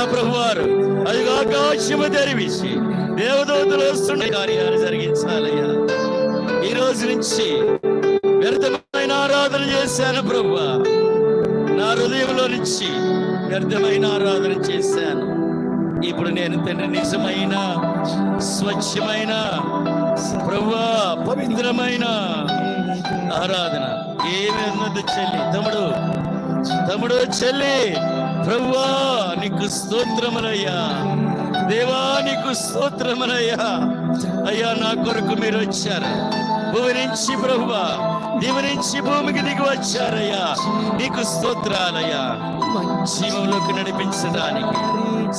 నా ప్రభువారు అది ఆకాశము తెరివిసి దేవదూతలు వస్తుండే కార్యాలు జరిగించాలయ్యా. ఈ రోజు నుంచి వ్యర్థమైన ఆరాధన చేశాను ప్రభు నా హృదయంలో నుంచి వ్యర్థమైన ఆరాధన చేశాను. ఇప్పుడు నేను తండ్రి నిజమైన స్వచ్ఛమైన ప్రభువా పవిత్రమైన ఆరాధన. ఏమి ఉన్నది చెల్లి తమ్ముడు తమ్ముడు చెల్లి. ప్రవ్వా నీకు స్తోత్రములయ్యా దేవా నీకు స్తోత్రములయ్యా అయ్యా నా కొరకు మీరు వచ్చారు. భూమి నుంచి ప్రభువా దివి నుంచి భూమికి దిగి వచ్చారయ్యా. నీకు స్తోత్రాలయ్యా. జీవంలోకి నడిపించడానికి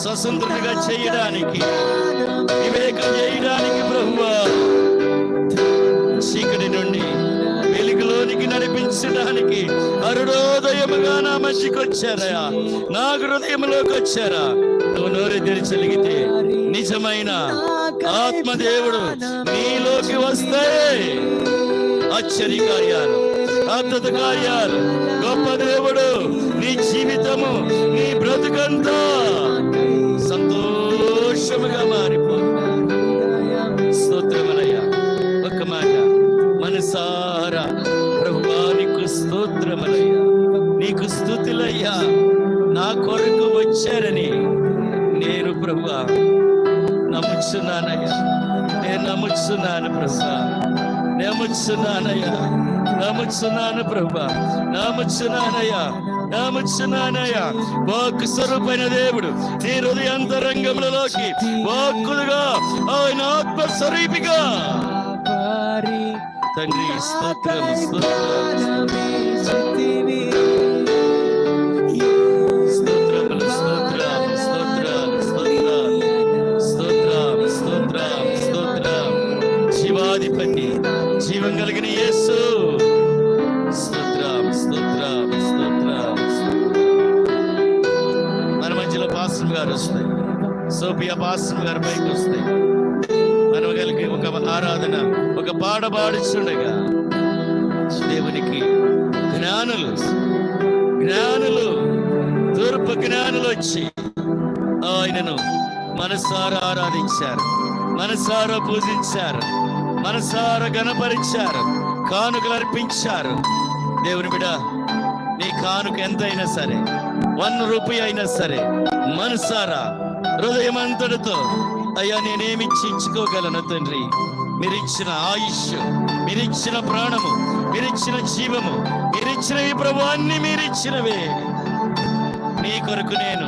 స్వతంత్రుడిగా చేయడానికి వివేకం చేయడానికి ప్రభువా. చీకటి నుండి వెలుగులోనికి నడిపించడానికి అరుడో నా మధ్యకి వచ్చారయా నా హృదయంలోకి వచ్చారా నువ్వు నోరు తెరిచలిగితే నిజమైన ఆత్మదేవుడు నీలోకి వస్తే ఆశ్చర్య కార్యాలు అద్భుత కార్యాలు గొప్ప దేవుడు నీ జీవితము నీ బ్రతుకంతా సంతోషముగా మారి నమ్ముచున్నానయ్యా నేను నమ్ముచున్నాను ప్రభువా నమ్ముచున్నానయ్యా నమ్ముచున్నాను ప్రభా నమ్ముచున్నానయ్యా నమ్ముచున్నానయ్యా వాక్ స్వరూపైన దేవుడు నీ హృదయాంతరంగములలోకి వాక్కులుగా ఆయన ఆత్మ స్వరూపిగా తండ్రి స్తోత్రం స్తోత్రం సోఫియా పాస్టర్ గారు పైకి వస్తాయి మనవగలికి ఒక ఆరాధన ఒక పాట పాడుచుండగా దేవునికి జ్ఞానులు జ్ఞానులు తూర్పు జ్ఞానులు వచ్చి ఆయనను మనసారా ఆరాధించారు మనసారా పూజించారు మనసారా గణపరిచారు కానుకలు అర్పించారు. దేవుని బిడ నీ కానుక ఎంతైనా సరే వన్ రూపాయి అయినా సరే మనసారా హృదయమంతటితో అయ్యా నేనేమి ఇచ్చుకోగలను తండ్రి మీరిచ్చిన ఆయుష్ మీరిచ్చిన ప్రాణము మీరిచ్చిన జీవము మీరిచ్చిన ఈ ప్రభాన్ని మీరిచ్చినవే నీ కొరకు నేను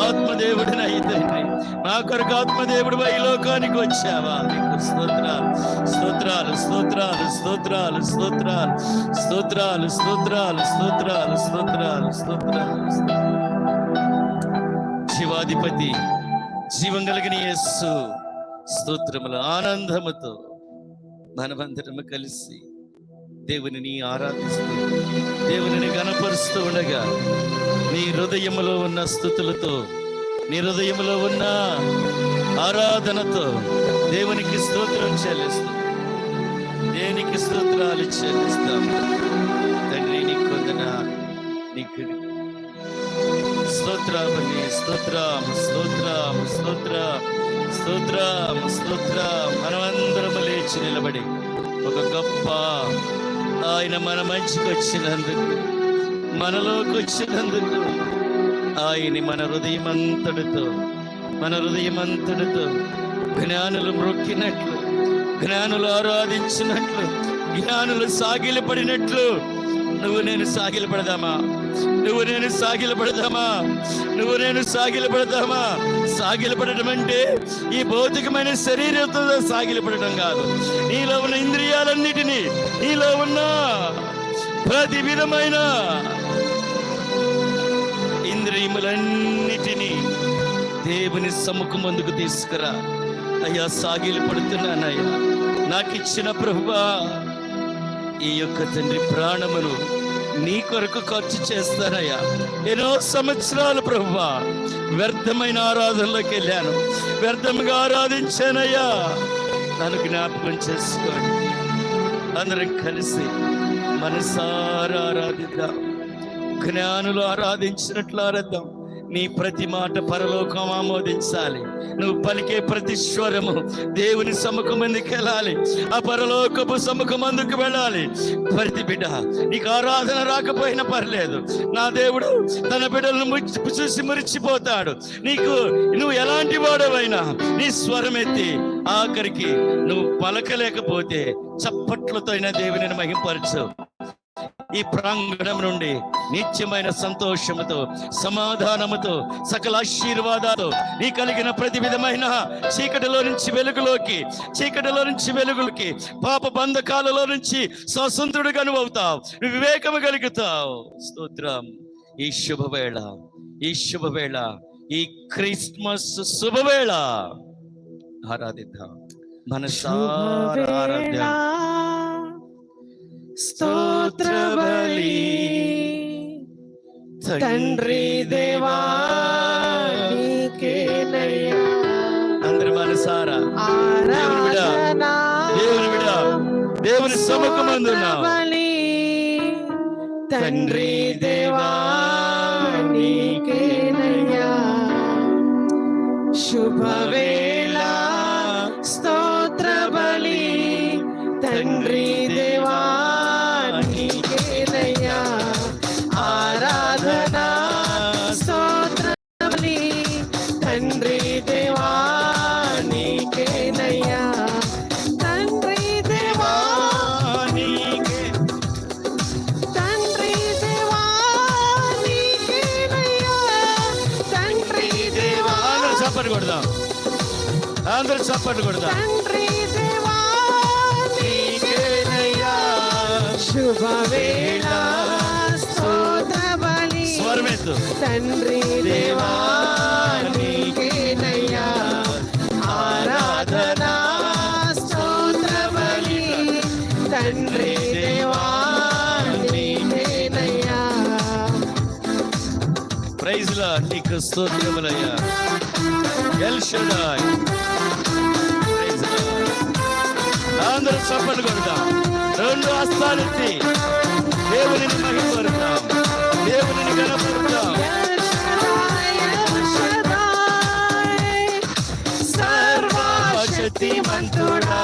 ఆత్మదేవుడిని అయితండి నా కొరకు ఆత్మదేవుడు ఈ లోకానికి వచ్చావా నీకు స్తోత్రాలు స్తోత్రాలు స్తోత్రాలు స్తోత్రాలు స్తోత్రాలు స్తోత్రాలు స్తోత్రాలు స్తోత్రాలు స్తోత్రాలు స్తోత్రాలు శివాధిపతి జీవం కలిగిన యేసు స్తోత్రములు ఆనందముతో మనమందరము కలిసి దేవుని ఆరాధిస్తూ దేవునిని గణపరుస్తూ ఉండగా నీ హృదయములో ఉన్న స్థుతులతో నీ హృదయములో ఉన్న ఆరాధనతో దేవునికి స్తోత్రం చెల్లిస్తాం. దేనికి స్తోత్రాలు చెల్లిస్తాం? తండ్రి నీకు వందన నీకు స్తోత్రామని స్తోత్రం స్తోత్రం స్తోత్రం స్తోత్రం స్తోత్రం మనమందరం లేచి నిలబడి ఒక గొప్ప ఆయన మన మంచికి వచ్చినందుకు మనలోకి వచ్చినందుకు ఆయన్ని మన హృదయమంతటితో మన హృదయమంతటితో జ్ఞానులు మొక్కినట్లు జ్ఞానులు ఆరాధించినట్లు జ్ఞానులు సాగిలపడినట్లు నువ్వు నేను సాగిలపడదామా? నువ్వు నేను సాగిలపడదామా? నువ్వు నేను సాగిలపడదామా? సాగిలపడటం అంటే ఈ భౌతికమైన శరీరంతో సాగిలపడటం కాదు. నీలో ఉన్న ఇంద్రియాలన్నిటినీ నీలో ఉన్న ప్రతి విధమైన ఇంద్రియములన్నిటినీ దేవుని సముఖం ముందుకు తీసుకురా. అయ్యా సాగిలు పడుతున్నానయ్యా నాకు ఇచ్చిన ప్రభువా ఈ యొక్క తండ్రి ప్రాణమును నీ కొరకు ఖర్చు చేస్తానయ్యా ఎన్నో సంవత్సరాలు ప్రభువా వ్యర్థమైన ఆరాధనలోకి వెళ్ళాను. వ్యర్థంగా ఆరాధించానయ్యా. నన్ను జ్ఞాపకం చేసుకోండి. అందరం కలిసి మనసారా ఆరాధిద్దాం. జ్ఞానులు ఆరాధించినట్లు ఆరాధిద్దాం. నీ ప్రతి మాట పరలోకం ఆమోదించాలి. నువ్వు పలికే ప్రతి స్వరము దేవుని సముఖమందుకు వెళ్ళాలి. ఆ పరలోకపు సముఖమందుకు వెళ్ళాలి. ప్రతి బిడ్డ నీకు ఆరాధన రాకపోయినా పర్లేదు. నా దేవుడు తన బిడ్డలను ముచ్చి- చూసి మురిచిపోతాడు. నీకు నువ్వు ఎలాంటి వాడవైనా నీ స్వరం ఎత్తి ఆఖరికి నువ్వు పలకలేకపోతే చప్పట్లతో అయినా దేవుని మహింపరచు. ఈ ప్రాంగణం నుండి నిత్యమైన సంతోషముతో సమాధానముతో సకల ఆశీర్వాదాలు నీ కలిగిన ప్రతి విధమైన చీకటిలో నుంచి వెలుగులోకి చీకటిలో నుంచి వెలుగులోకి పాప బంధకాలలో నుంచి స్వతంత్రుడుగా నువ్వు అవుతావు వివేకము కలుగుతావు. స్తోత్రం. ఈ శుభవేళ ఈ శుభవేళ ఈ క్రిస్మస్ శుభవేళ. ఆరాధిద్దాం. మనసారా ఆరాధ్యం. స్తోత్ర బలి తండ్రి దేవా అందరి మనసారా? దేవుని ఆరాధన. దేవుని బిడ్డ దేవుని సముఖమందున్నావు. బలి తండ్రి దేవా నీకేనయ్యా. చప్పట్లు నీకేనయ్యా శుభవేళ స్వరమెత్తు. తండ్రి దేవా నీకేనయ్యా ఆరాధన స్తోత్ర బలి తండ్రి దేవా నీకేనయ్యా ప్రైజ్ లా నీకు స్తోత్రములయ్యా. El Shaddai. అందరూ చప్పట్లు కొడతాం రెండు హస్తాలెత్తి దేవుని మహిమపడతాం దేవుని కనపడతాం ఎల్ షడాయ్, సర్వశక్తిమంతుడా.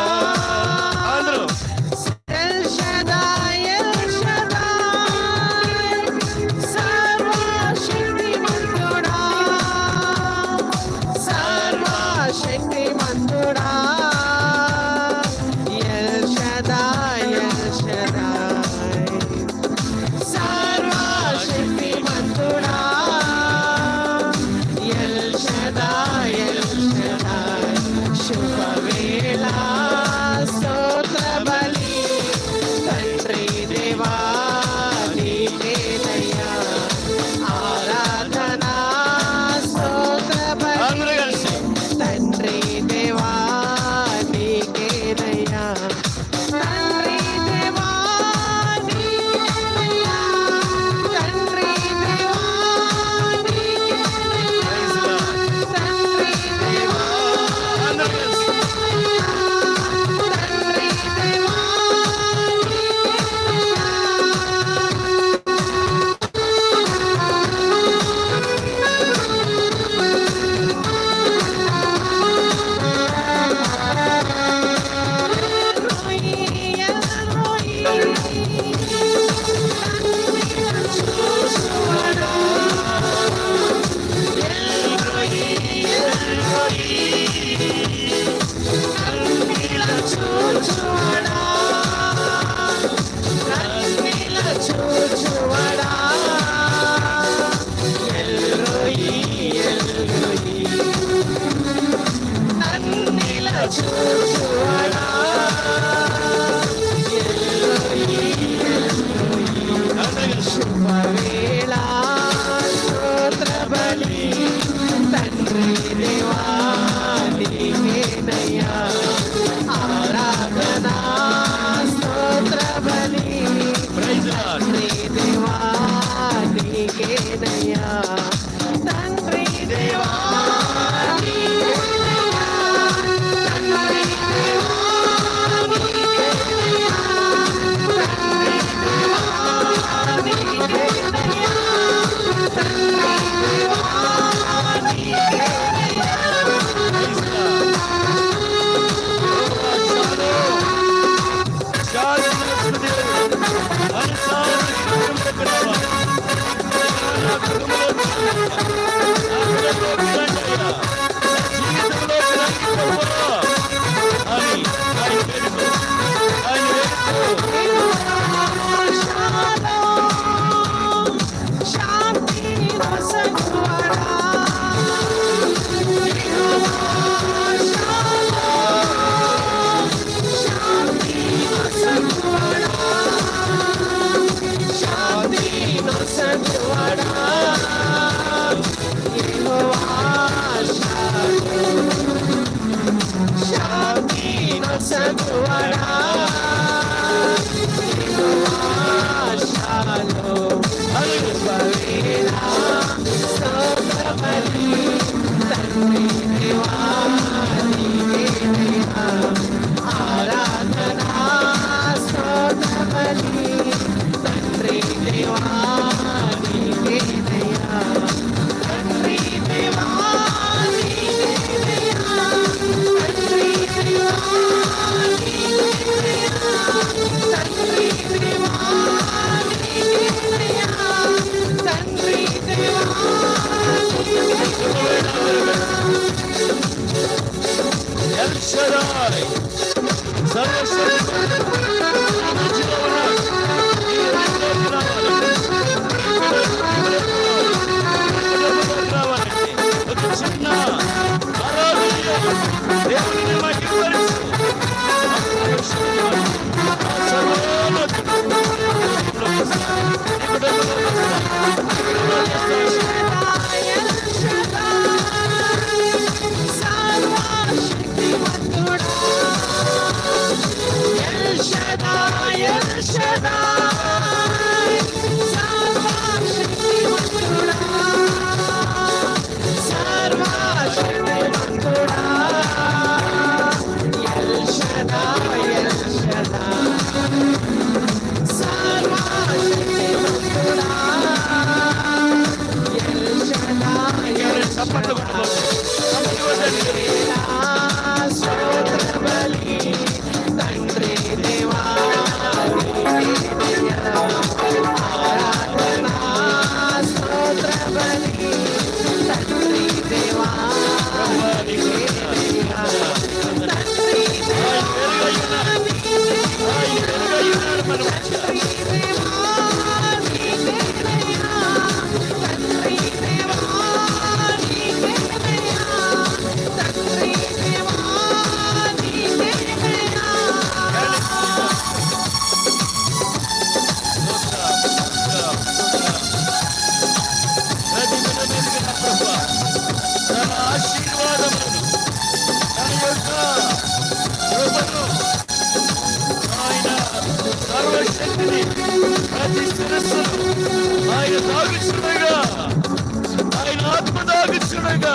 ఆత్మ తాగుచుండగా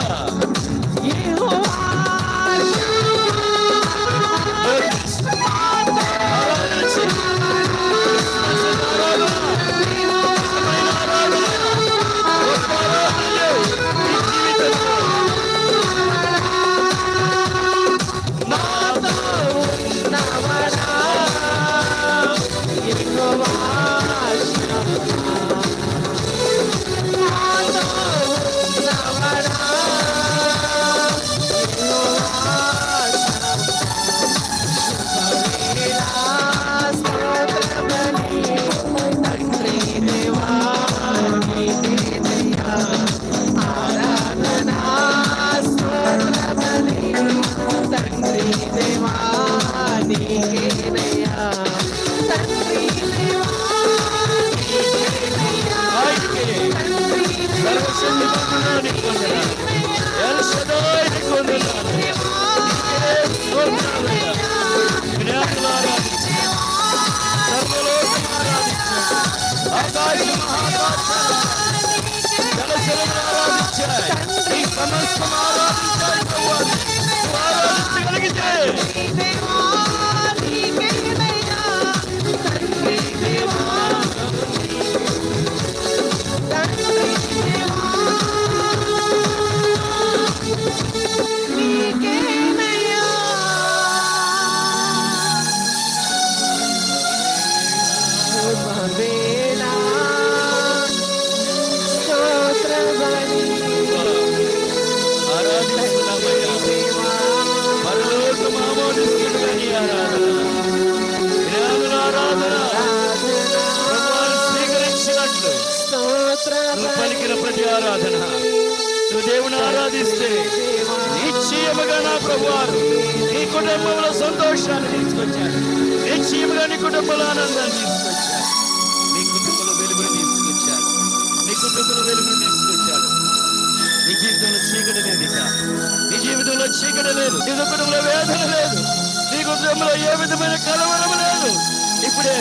ఇప్పుడే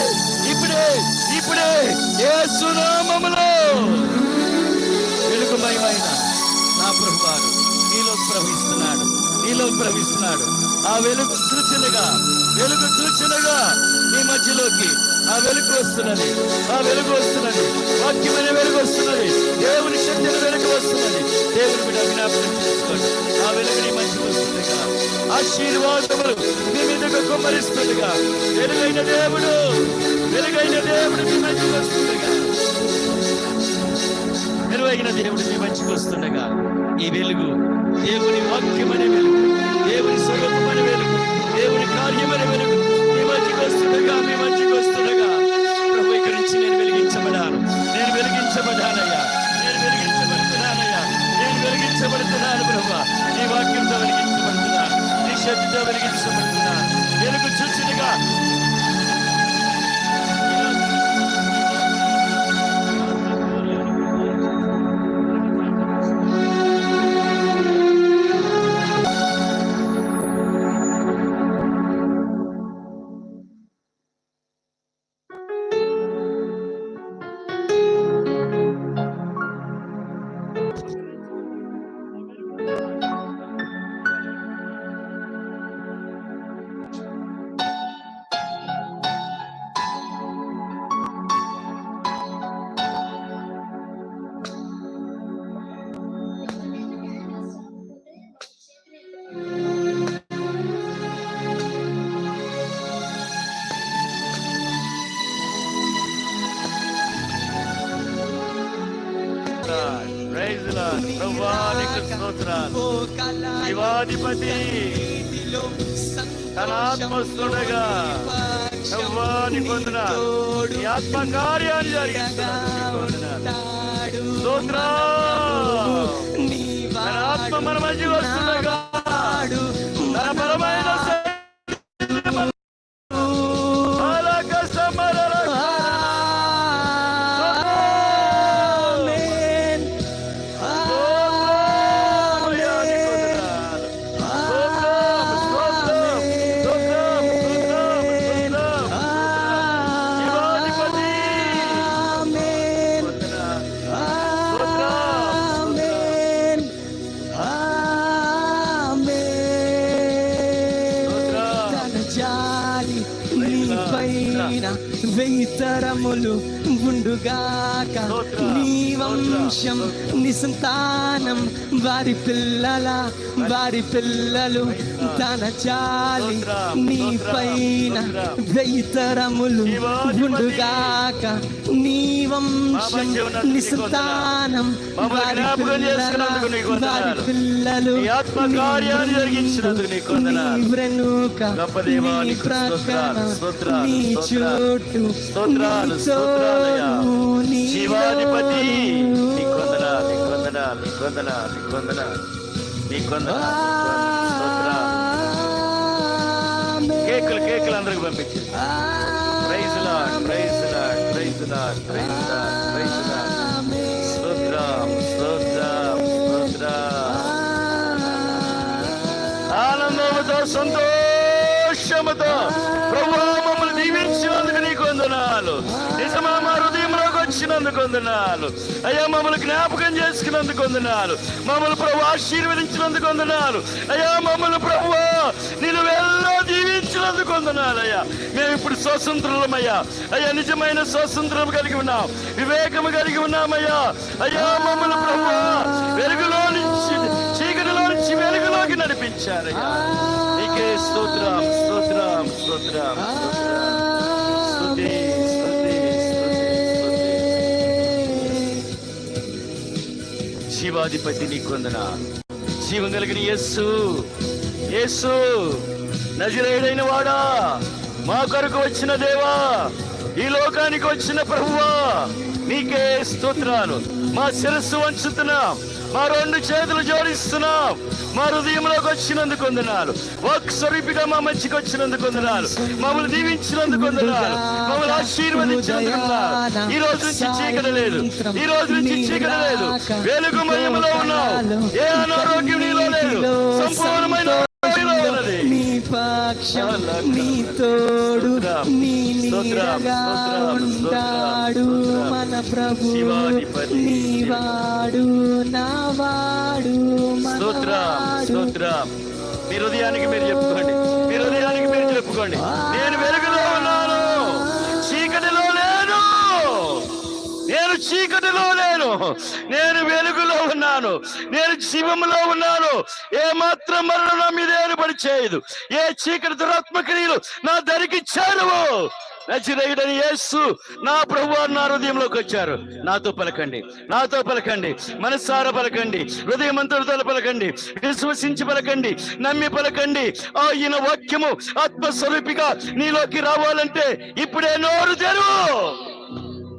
ఇప్పుడే ఇప్పుడే ఏ సునామములో వెలుగుమయమైన నా ప్రభువారు నీలో ప్రవహిస్తున్నాడు నీలో ప్రవహిస్తున్నాడు. ఆ వెలుగు సూచనగా వెలుగు సూచనగా నీ మధ్యలోకి ఆ వెలుగు వస్తున్నది ఆ వెలుగు వస్తున్నది వాక్యమైన వెలుగు వస్తున్నది దేవుని శక్తిని వెలుగు వస్తున్నది. దేవుని బిడ్డ జ్ఞాపకం చేసుకోండి ఆ వెలుగు నీ మధ్య వస్తుందిగా ఆశీర్వాదములు. మీ మీదకు కుమ్మరిస్తుందిగా వెలుగైన దేవుడు వెలుగైన దేవుడు మీ మంచి వస్తుందిగా వెలువైన దేవుడు మీ మంచి వస్తుండగా ఈ వెలుగు దేవుని వాక్యమనే వెలుగు దేవుని స్వరూపమనే వెలుగు దేవుని కార్యమనే వెలుగు సర్వాధిపతి తన ఆత్మ వస్తుండగా ప్రభువా నీకు ఆత్మ కార్యాన్ని జరిగిస్తున్నాడు తన ఆత్మ మన మధ్య వస్తుండగా తరములు ఉండుగాక నీ వంశం నీ సంతానం వారి పిల్లల వారి పిల్లలు తన జాలి నీపైన వెయ్యి తరములు ఉండుగాక నీ వంశం నీ సంతానం వారి పిల్లల వారి పిల్లలు నీ ఆత్మ కార్యాన్ని జరిగించినందుకు నీకు వందనాలు. వెనుక గొప్ప దేవా, నీ స్తోత్రాలు, నీ స్తోత్రాలు నీ తోడు, నీ శివాధిపతి తోడు. నీకు వందనాలు నీకు వందనాలు నీకు వందనాలు నీకు వందనాలు. అందరికి పంపించు praise lord praise lord praise lord praise lord praise lord స్తోత్రం స్తోత్రం స్తోత్రం ఆనందముతో సంతోషముతో ప్రభు మమ్మల్ని దీవించినందుకు నీకు వందనాలు. నిజమా మా హృదయంలోకి వచ్చినందుకు వందనాలు. అయ్యా మమ్మల్ని జ్ఞాపకం చేసుకున్నందుకు వందనాలు. మమ్మల్ని ప్రభు ఆశీర్వదించినందుకు వందనాలు. అయ్యా మమ్మల్ని ప్రభు నేను వెళ్ళా వందనాలయ్యా. మేము ఇప్పుడు స్వతంత్రులమయ్యా. అయ్యా నిజమైన స్వతంత్రం కలిగి ఉన్నాం. వివేకము కలిగి ఉన్నామయ్యా. అయ్యా మమ్మల్ని ప్రభు వెలుగులో నుంచి చీకటిలో నుంచి వెలుగులోకి నడిపించారయ్యా. నీకే స్తోత్రం స్తోత్రం స్తోత్రం స్తోత్రం. స్తుతి స్తుతి నీకు వందన జీవం కలిగిన యస్సు యేసు. నజరేడైన వాడా మా కొరకు వచ్చిన దేవా ఈ లోకానికి వచ్చిన ప్రభువా నీకే స్తోత్రాలు. మా శిరస్సు వంచుతున్నాం మా రెండు చేతులు జోడిస్తున్నాం మా హృదయంలోకి వచ్చినందుకు వందనాలు. వాక్ స్వరూపిగా మా మధ్యకి వచ్చినందుకు వందనాలు. మమ్మల్ని దీవించినందుకు వందనాలు. మమ్మల్ని ఆశీర్వదించినందుకు. ఈ రోజు నుంచి చీకటి లేదు. ఈ రోజు నుంచి చీకటి లేదు. వెలుగు మహిమలో ఉన్నావు. ఏ అనారోగ్యం నీలో లేదు. సంపూర్ణమైన ఉన్నది. నీ పక్క పక్షం నీ తోడు నీ నీడగా ఉంటాడు మన ప్రభు. నీవాడు నావాడు మీ హృదయానికి మీరు చెప్పుకోండి. మీ హృదయానికి మీరు చెప్పుకోండి. నేను చీకటిలో లేను నేను వెలుగులో ఉన్నాను. నేను శివములో ఉన్నాను. ఏ మాత్రం మరణం నా మీద ఏర్పడి చేయదు. ఏ చీకటి దురాత్మక్రియలు నా దరికి చేరువు. నచ్చిరేయుడని యేసు నా ప్రభు నా హృదయంలోకి వచ్చారు. నాతో పలకండి. నాతో పలకండి. మనస్సార పలకండి. హృదయమంతులతో పలకండి. విశ్వసించి పలకండి. నమ్మి పలకండి. ఆయన వాక్యము ఆత్మస్వరూపిగా నీలోకి రావాలంటే ఇప్పుడే నోరు తెరువు.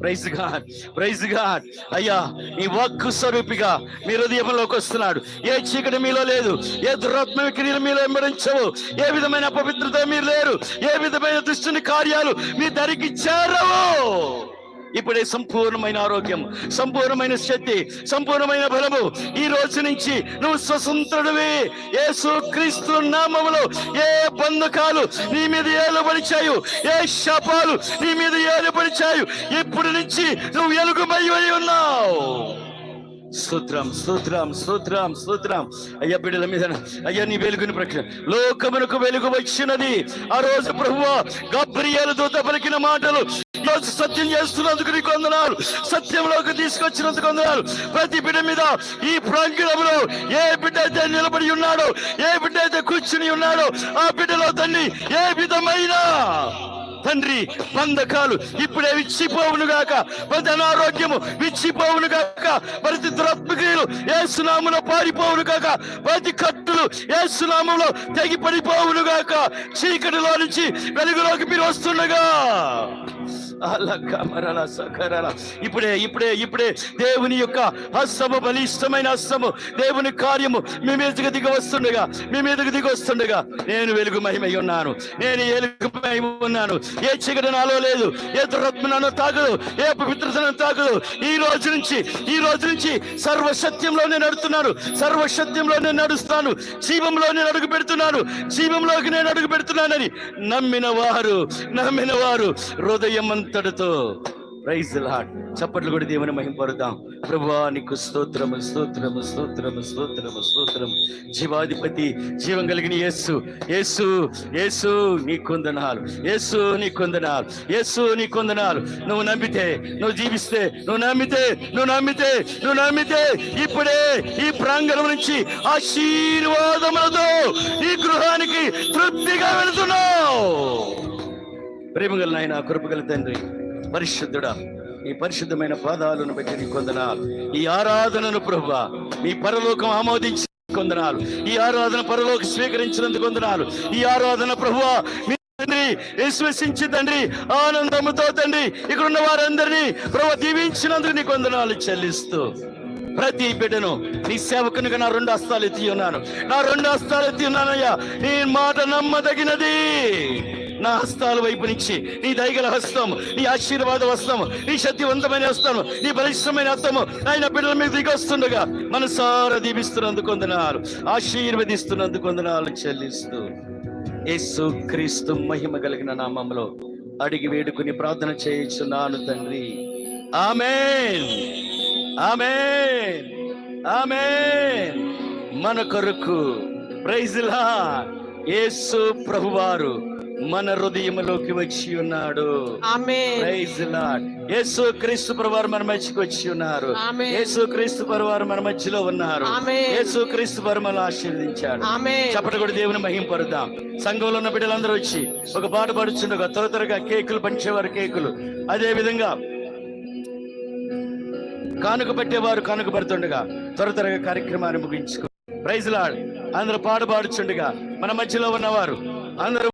ప్రైజ్ గాడ్ ప్రైజ్ గాడ్ అయ్యా ఈ వాక్కు స్వరూపిగా మీ హృదయంలోకి వస్తున్నాడు. ఏ చీకటి మీలో లేదు ఏ దురాత్మ క్రియలు మీలో వెంబడించవు ఏ విధమైన పవిత్రత మీరు లేరు ఏ విధమైన దుష్టుని కార్యాలు మీ దరికి చేరవు. ఇప్పుడే సంపూర్ణమైన ఆరోగ్యం సంపూర్ణమైన శక్తి సంపూర్ణమైన బలము. ఈ రోజు నుంచి నువ్వు స్వతంత్రుడివి. యేసు క్రీస్తు నామములో ఏ బంధకాలు నీ మీద ఏలుబడిచాయు ఏ శాపాలు నీ మీద ఏలుబడిచాయు ఇప్పటి నుంచి నువ్వు ఎలుగుమై ఉన్నావు. సూత్రం సూత్రం సూత్రం సూత్రం అయ్యా బిడ్డల మీద అయ్యా నీ వెలుగుని ప్రకటన లోకమునకు వెలుగు వచ్చినది. ఆ రోజు ప్రభువ గబ్రియేలు దూత పలికిన మాటలు రోజు సత్యం చేస్తున్నందుకు నీకు వందనాలు. సత్యంలోకి తీసుకొచ్చినందుకు వందనాలు. ప్రతి బిడ్డ మీద ఈ ప్రాంగణంలో ఏ బిడ్డ అయితే నిలబడి ఉన్నాడో ఏ బిడ్డ అయితే కూర్చుని ఉన్నాడో ఆ బిడ్డలో తండ్రి ఏ విధమైన తండ్రి బంధకాలు ఇప్పుడే విచ్చిపోవును గాక. ప్రతి అనారోగ్యము విచ్చిపోవును గాక. ప్రతి దురత్మక్రియలు ఏ సునాములో పారిపోవును గాక. ప్రతి కట్టులు ఏ సునామంలో తెగి పడిపోవును గాక. చీకటిలో నుంచి వెలుగులోకి మీరు వస్తుండగా. ఇప్పుడే ఇప్పుడే ఇప్పుడే దేవుని యొక్క హస్తము బలిష్టమైన హస్తము దేవుని కార్యము మీ మీదకి దిగి వస్తుండగా మీ మీదకి దిగి వస్తుండగా నేను వెలుగు మహిమై ఉన్నాను. నేను వెలుగు మహిమ ఉన్నాను. ఏ చీకటి నాలో లేదు ఏ దురత్మనను తాగదు ఏ పవిత్రతను తాగదు ఈ రోజు నుంచి ఈ రోజు నుంచి సర్వసత్యంలో నేను నడుస్తున్నాను సర్వసత్యంలో నేను నడుస్తాను. జీవంలో నేను అడుగు పెడుతున్నాను. జీవంలోకి నేను అడుగు పెడుతున్నానని నమ్మిన వారు నమ్మిన వారు హృదయం భక్తుడితో ప్రైజ్ లాడ్ చప్పట్లు కూడా దేవుని మహింపరుదాం ప్రభా నీకు స్తోత్రము స్తోత్రము స్తోత్రము స్తోత్రము స్తోత్రము. జీవాధిపతి జీవం కలిగిన యేసు యేసు యేసు నీ కొందనాలు యేసు నీ కొందనాలు యేసు నీ కొందనాలు. నువ్వు నమ్మితే నువ్వు జీవిస్తే నువ్వు నమ్మితే నువ్వు నమ్మితే నువ్వు నమ్మితే ఇప్పుడే ఈ ప్రాంగణం నుంచి ఆశీర్వాదములతో ఈ గృహానికి తృప్తిగా వెళుతున్నావు. ప్రేమగల నాయన కృపగల తండ్రి పరిశుద్ధుడా ఈ పరిశుద్ధమైన పాదాలను బట్టి నీ కొందనాలు. ఈ ఆరాధనను ప్రభు మీ పరలోకం ఆమోదించి కొందనాలు. ఈ ఆరాధన పరలోకి స్వీకరించినందుకు కొందనాలు. ఈ ఆరాధన ప్రభువా తండ్రి విశ్వసించి తండ్రి ఆనందముతో తండ్రి ఇక్కడ ఉన్న వారందరినీ ప్రభు దీవించినందుకు నీ కొందనాలు చెల్లిస్తూ. ప్రతి బిడ్డను నీ సేవకునిగా నా రెండు హస్తాలు ఎత్తి ఉన్నాను. నా రెండు హస్తాలు ఎత్తి ఉన్నానయ్యా నీ మాట నమ్మదగినది. నా హస్తాల వైపు నుంచి నీ దయగల హస్తం నీ ఆశీర్వాద హస్తం నీ శక్తివంతమైన హస్తం నీ బలిష్టమైన హస్తము ఆయన బిడ్డల మీద దిగొస్తుండగా మనసార దీపిస్తున్నందుకు వందనాలు ఆశీర్వదిస్తున్నందుకు వందనాలు చెల్లిస్తూ యేసు క్రీస్తు మహిమ కలిగిన నామంలో అడిగి వేడుకుని ప్రార్థన చేయించున్నాను తండ్రి. ఆమెన్. ఆమెన్. ఆమెన్. మన కొరకు ప్రైజ్లా యేసు ప్రభువారు మన హృదయములోకి వచ్చి ఉన్నాడు. యేసు క్రీస్తు ప్రభువారు మన మధ్యకి వచ్చి ఉన్నారు. యేసు క్రీస్తు ప్రభువారు మన మధ్యలో ఉన్నారు. యేసు క్రీస్తు వారు ఆశీర్వదించాడు. చప్పటి కూడా దేవుని మహింపరుద్దాం సంఘంలో ఉన్న బిడ్డలందరూ వచ్చి ఒక పాట పాడుచుండగా త్వర త్వరగా కేకులు పంచేవారు కేకులు. అదే విధంగా కానుక పెట్టేవారు కానుక పెడుతుండగా త్వర త్వరగా కార్యక్రమాన్ని ముగించుకో. ప్రైజ్ లాడ్ అందరూ పాట పాడుచుండగా మన మధ్యలో ఉన్నవారు అందరూ